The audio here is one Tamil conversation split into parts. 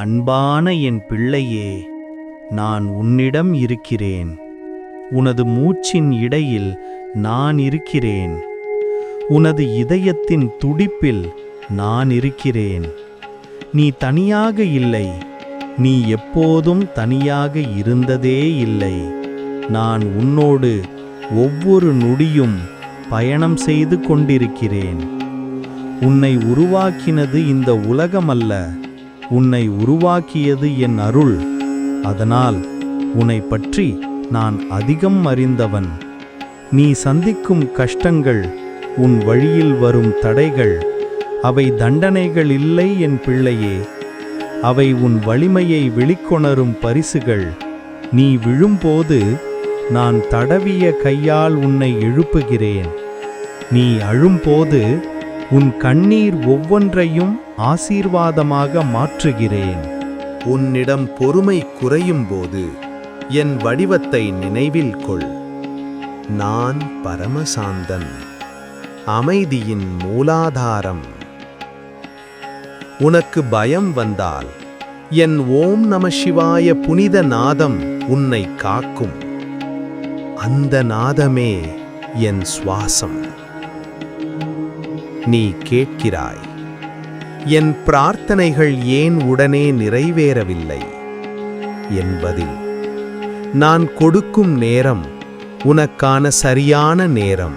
அன்பான என் பிள்ளையே நான் உன்னிடம் இருக்கிறேன். உனது மூச்சின் இடையில் நான் இருக்கிறேன். உனது இதயத்தின் துடிப்பில் நான் இருக்கிறேன். நீ தனியாக இல்லை. நீ எப்போதும் தனியாக இருந்ததே இல்லை. நான் உன்னோடு ஒவ்வொரு நொடியும் பயணம் செய்து கொண்டிருக்கிறேன். உன்னை உருவாக்கினது இந்த உலகமல்ல. உன்னை உருவாக்கியது என் அருள். அதனால் உன்னை பற்றி நான் அதிகம் அறிந்தவன். நீ சந்திக்கும் கஷ்டங்கள் உன் வழியில் வரும் தடைகள் அவை தண்டனைகள் இல்லை என் பிள்ளையே. அவை உன் வலிமையை வெளிக்கொணரும் பரிசுகள். நீ விழும்போது நான் தடவிய கையால் உன்னை எழுப்புகிறேன். நீ அழும்போது உன் கண்ணீர் ஒவ்வொன்றையும் ஆசீர்வாதமாக மாற்றுகிறேன். உன்னிடம் பொறுமை குறையும் போது என் வடிவத்தை நினைவில் கொள். நான் பரமசாந்தன். அமைதியின் மூலாதாரம். உனக்கு பயம் வந்தால் என் ஓம் நம சிவாய புனித நாதம் உன்னை காக்கும். அந்த நாதமே என் சுவாசம். நீ கேட்கிறாய். என் பிரார்த்தனைகள் ஏன் உடனே நிறைவேறவில்லை? என்பதில் நான் கொடுக்கும் நேரம் உனக்கான சரியான நேரம்.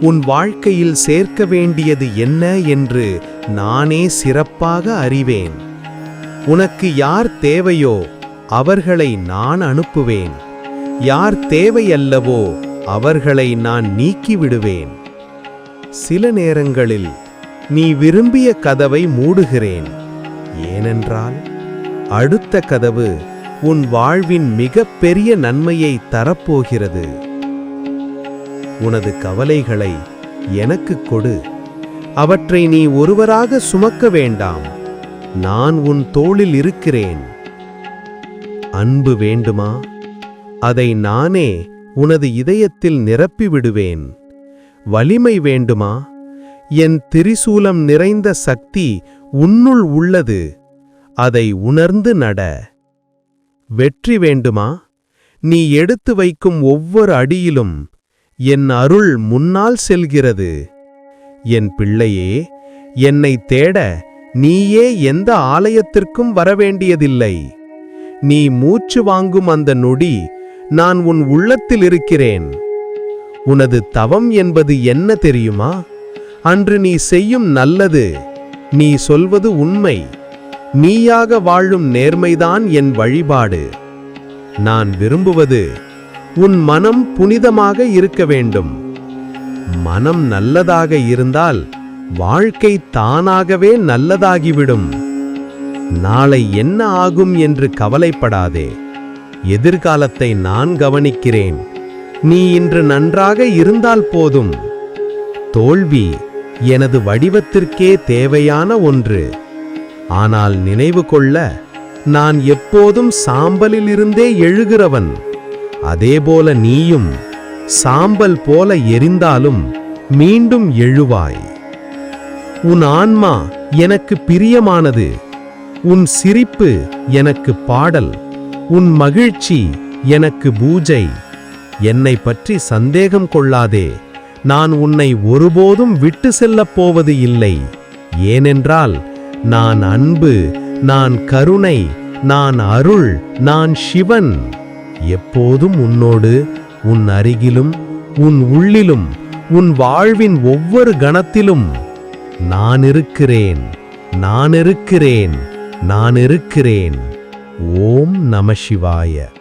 உன் வாழ்க்கையில் சேர்க்க வேண்டியது என்ன என்று நானே சிறப்பாக அறிவேன். உனக்கு யார் தேவையோ அவர்களை நான் அனுப்புவேன். யார் தேவையல்லவோ அவர்களை நான் நீக்கிவிடுவேன். சில நேரங்களில் நீ விரும்பிய கதவை மூடுகிறேன். ஏனென்றால் அடுத்த கதவு உன் வாழ்வின் மிகப்பெரிய நன்மையை தரப்போகிறது. உனது கவலைகளை எனக்குக் கொடு. அவற்றை நீ ஒருவராக சுமக்க வேண்டாம். நான் உன் தோளில் இருக்கிறேன். அன்பு வேண்டுமா? அதை நானே உனது இதயத்தில் நிரப்பி விடுவேன் வலிமை வேண்டுமா? என் திரிசூலம் நிறைந்த சக்தி உன்னுள் உள்ளது அதை உணர்ந்து நட. வெற்றி வேண்டுமா? நீ எடுத்து வைக்கும் ஒவ்வொரு அடியிலும் என் அருள் முன்னால் செல்கிறது. என் பிள்ளையே என்னை தேட நீயே எந்த ஆலயத்திற்கும் வரவேண்டியதில்லை. நீ மூச்சு வாங்கும் அந்த நொடி நான் உன் உள்ளத்தில் இருக்கிறேன். உனது தவம் என்பது என்ன தெரியுமா? அன்று நீ செய்யும் நல்லது நீ சொல்வது உண்மை. நீயாக வாழும் நேர்மைதான் என் வழிபாடு. நான் விரும்புவது உன் மனம் புனிதமாக இருக்க வேண்டும். மனம் நல்லதாக இருந்தால் வாழ்க்கை தானாகவே நல்லதாகிவிடும். நாளை என்ன ஆகும் என்று கவலைப்படாதே. எதிர்காலத்தை நான் கவனிக்கிறேன். நீ இன்று நன்றாக இருந்தால் போதும். தோல்வி எனது வடிவத்திற்கே தேவையான ஒன்று. ஆனால் நினைவு கொள்ள நான் எப்போதும் சாம்பலிலிருந்தே எழுகிறவன். அதேபோல நீயும் சாம்பல் போல எரிந்தாலும் மீண்டும் எழுவாய். உன் ஆன்மா எனக்கு பிரியமானது. உன் சிரிப்பு எனக்கு பாடல். உன் மகிழ்ச்சி எனக்கு பூஜை. என்னை பற்றி சந்தேகம் கொள்ளாதே. நான் உன்னை ஒருபோதும் விட்டு செல்லப் போவது இல்லை. ஏனென்றால் நான் அன்பு நான் கருணை நான் அருள் நான் சிவன். எப்போதும் உன்னோடு உன் அருகிலும் உன் உள்ளிலும் உன் வாழ்வின் ஒவ்வொரு கணத்திலும் நான் இருக்கிறேன் நான் இருக்கிறேன் நான் இருக்கிறேன். ஓம் நம சிவாய.